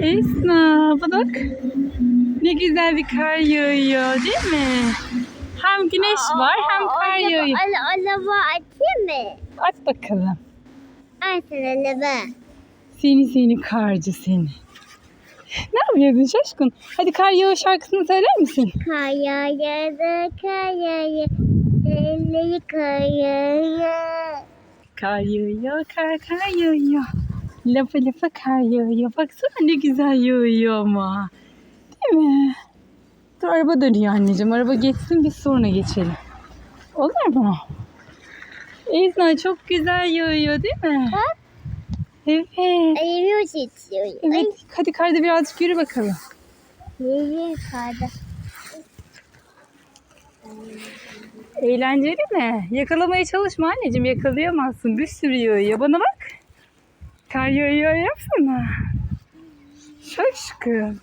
Esna bak. Ne güzel bir kar yağıyor değil mi? Hem güneş var hem kar yağıyor. Araba açayım mı? Aç bakalım. Açsın araba. Seni seni karcı seni. Ne yapıyorsun şaşkın? Hadi kar yağıyor şarkısını söyler misin? Kaya yağdı kaya Elleri kaya Kar yağıyor, kar kar yağıyor. Lafa lafa kar yağıyor. Baksana ne güzel yağıyor ama. Değil mi? Dur araba dönüyor anneciğim. Araba geçsin biz sonra geçelim. Olur mu? Esna çok güzel yağıyor değil mi? Bak. Evet. Ayırıyor seçiyor. Evet. Hadi karda birazcık yürü bakalım. Nereye kaydı? Eğlenceli mi? Yakalamaya çalışma anneciğim. Yakalayamazsın. Bir sürü yağıyor. Bana bak. Kar yağıyor yapsana. Şaşkın.